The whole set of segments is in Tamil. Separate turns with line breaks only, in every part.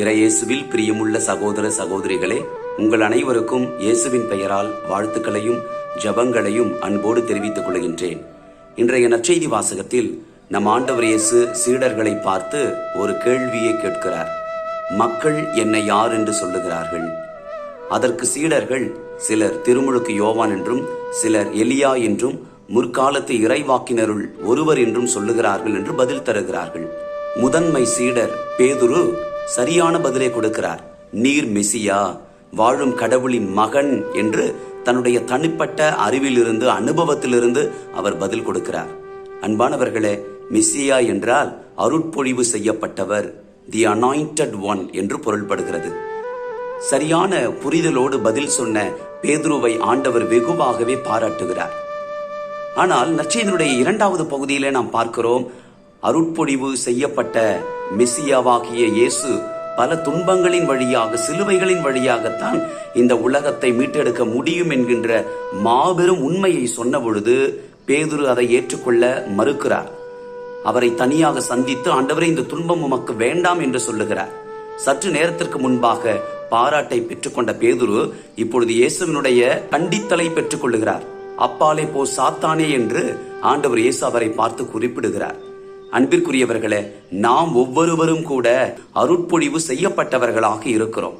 இறையேசுவில் பிரியமுள்ள சகோதர சகோதரிகளே உங்கள் அனைவருக்கும் இயேசுவின் பெயரால் வாழ்த்துக்களையும் ஜபங்களையும் அன்போடு தெரிவித்துக் கொள்கின்றேன். இன்றைய நற்செய்தி வாசகத்தில் நம் ஆண்டவர் இயேசு சீடர்களை பார்த்து ஒரு கேள்வியை கேட்கிறார். மக்கள் என்னை யார் என்று சொல்லுகிறார்கள்? அதற்கு சீடர்கள் சிலர் திருமுழுக்கு யோவான் என்றும் சிலர் எலியா என்றும் முற்காலத்து இறைவாக்கினருள் ஒருவர் என்றும் சொல்லுகிறார்கள் என்று பதில் தருகிறார்கள். முதன்மை சீடர் பேதுரு சரியான பதிலை கொடுக்கிறார். நீர் மெசியா வாழும் கடவுளின் மகன் என்று தன்னுடைய தனிப்பட்ட அறிவிலிருந்து அனுபவத்திலிருந்து அவர் பதில் கொடுக்கிறார். அன்பானவர்களே மெஸ்ஸியா என்றால் அருட்பொழிவு செய்யப்பட்டவர் தி அனாயிண்டட் ஒன் என்று பொருள்படுகிறது. சரியான புரிதலோடு பதில் சொன்ன பேதுருவை ஆண்டவர் வெகுவாகவே பாராட்டுகிறார். ஆனால் நற்செய்தியினுடைய இரண்டாவது பகுதியிலே நாம் பார்க்கிறோம் அருட்பொழிவு செய்யப்பட்ட மெசியாவாகிய இயேசு பல துன்பங்களின் வழியாக சிலுவைகளின் வழியாகத்தான் இந்த உலகத்தை மீட்டெடுக்க முடியும் என்கின்ற மாபெரும் உண்மையை சொன்ன பொழுது பேதுரு அதை ஏற்றுக்கொள்ள மறுக்கிறார். அவரை தனியாக சந்தித்து ஆண்டவரை இந்த துன்பம் உமக்கு வேண்டாம் என்று சொல்லுகிறார். சற்று நேரத்திற்கு முன்பாக பாராட்டை பெற்றுக்கொண்ட பேதுரு இப்பொழுது இயேசுவினுடைய கண்டித்தலை பெற்றுக் கொள்ளுகிறார் அப்பாலே போ சாத்தானே என்று ஆண்டவர் இயேசு அவரை பார்த்து குறிப்பிடுகிறார். அன்பிற்குரியவர்களே நாம் ஒவ்வொருவரும் கூட அருட்பொழிவு செய்யப்பட்டவர்களாக இருக்கிறோம்.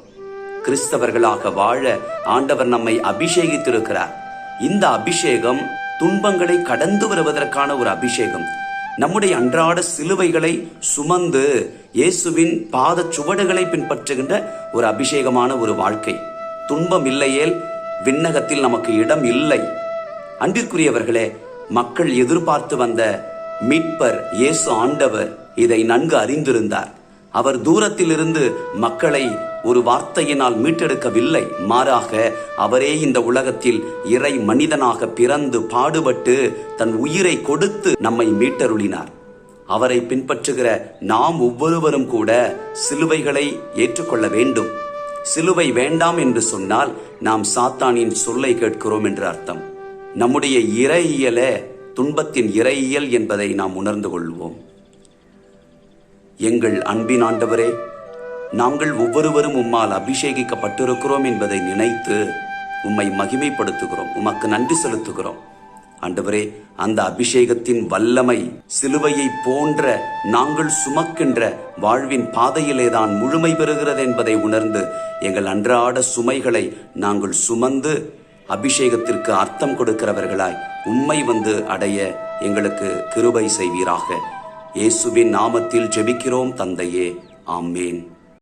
கிறிஸ்தவர்களாக வாழ ஆண்டவர் நம்மை அபிஷேகித்திருக்கிறார். இந்த அபிஷேகம் துன்பங்களை கடந்து வருவதற்கான ஒரு அபிஷேகம். நம்முடைய அன்றாட சிலுவைகளை சுமந்து இயேசுவின் பாத சுவடுகளை பின்பற்றுகின்ற ஒரு அபிஷேகமான ஒரு வாழ்க்கை. துன்பம் இல்லையேல் விண்ணகத்தில் நமக்கு இடம் இல்லை. அன்பிற்குரியவர்களே மக்கள் எதிர்பார்த்து வந்த மீட்பர் இயேசு ஆண்டவர் இதை நன்கு அறிந்திருந்தார். அவர் தூரத்திலிருந்து மக்களை ஒரு வார்த்தையினால் மீட்டெடுக்கவில்லை. மாறாக அவரே இந்த உலகத்தில் இறை மனிதனாக பிறந்து பாடுபட்டு தன் உயிரை கொடுத்து நம்மை மீட்டருளினார். அவரை பின்பற்றுகிற நாம் ஒவ்வொருவரும் கூட சிலுவைகளை ஏற்றுக்கொள்ள வேண்டும். சிலுவை வேண்டாம் என்று சொன்னால் நாம் சாத்தானின் சொல்லை கேட்கிறோம் என்று அர்த்தம். நம்முடைய இறையியல துன்பத்தின் இறையியல் என்பதை நாம் உணர்ந்து கொள்வோம். எங்கள் அன்பின் ஆண்டவரே நாங்கள் ஒவ்வொருவரும் உம்மால் அபிஷேகிக்கப்பட்டிருக்கிறோம் என்பதை நினைத்து உம்மை மகிமைப்படுத்துகிறோம். உமக்கு நன்றி செலுத்துகிறோம். ஆண்டவரே அந்த அபிஷேகத்தின் வல்லமை சிலுவையை போன்ற நாங்கள் சுமக்கின்ற வாழ்வின் பாதையிலே தான் முழுமை பெறுகிறது என்பதை உணர்ந்து எங்கள் அன்றாட சுமைகளை நாங்கள் சுமந்து அபிஷேகத்திற்கு அர்த்தம் கொடுக்கிறவர்களாய் உண்மை வந்து அடைய எங்களுக்கு கிருபை செய்வீராக. இயேசுவின் நாமத்தில் ஜெபிக்கிறோம் தந்தையே. ஆமேன்.